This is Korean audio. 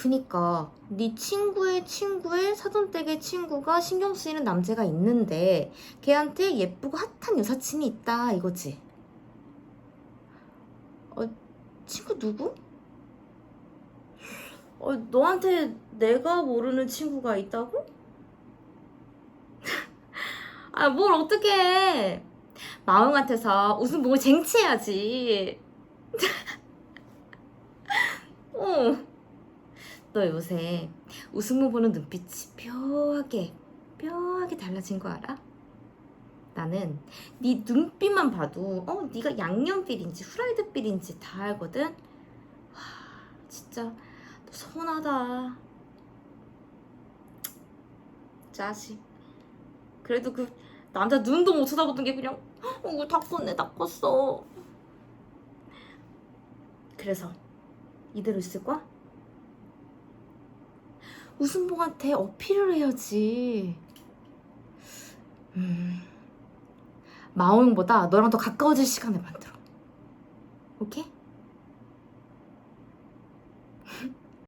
그니까 네 친구의 친구의 사돈댁의 친구가 신경 쓰이는 남자가 있는데 걔한테 예쁘고 핫한 여사친이 있다 이거지. 어, 친구 누구? 어, 너한테 내가 모르는 친구가 있다고? 아, 뭘 어떻게 해. 마웅한테서 웃음 보고 쟁취해야지. 어. 너 요새 웃음 보는 눈빛이 묘하게, 묘하게 달라진 거 알아? 나는 네 눈빛만 봐도 어 네가 양념필인지 후라이드필인지 다 알거든. 와 진짜 너 서운하다. 짜식. 그래도 그 남자 눈도 못 쳐다보던 게 그냥 어다다 껐어. 그래서 이대로 있을 거야? 웃음봉한테 어필을 해야지. 음. 마오용보다 너랑 더 가까워질 시간을 만들어. 오케이?